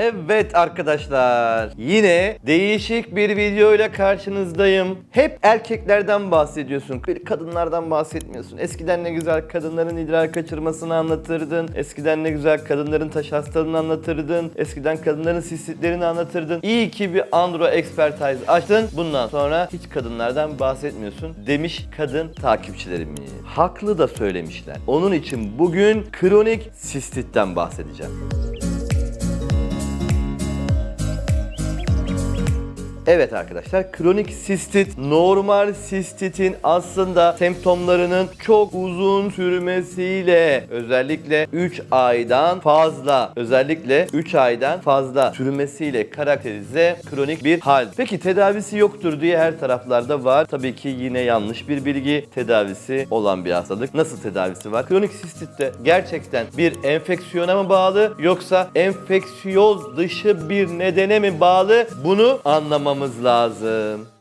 Evet arkadaşlar yine değişik bir video ile karşınızdayım. Hep erkeklerden bahsediyorsun. Bir kadınlardan bahsetmiyorsun. Eskiden ne güzel kadınların idrar kaçırmasını anlatırdın. Eskiden ne güzel kadınların taş hastalığını anlatırdın. Eskiden kadınların sistitlerini anlatırdın. İyi ki bir Andro Expertise açtın. Bundan sonra hiç kadınlardan bahsetmiyorsun demiş kadın takipçilerimiz. Haklı da söylemişler. Onun için bugün kronik sistitten bahsedeceğim. Evet arkadaşlar kronik sistit normal sistitin aslında semptomlarının çok uzun sürmesiyle özellikle 3 aydan fazla özellikle 3 aydan fazla sürmesiyle karakterize kronik bir hal. Peki tedavisi yoktur diye her taraflarda var. Tabii ki yine yanlış bir bilgi. Tedavisi olan bir hastalık. Nasıl tedavisi var? Kronik sistitte gerçekten bir enfeksiyona mı bağlı yoksa enfeksiyoz dışı bir nedene mi bağlı? Bunu anlamamız lazım.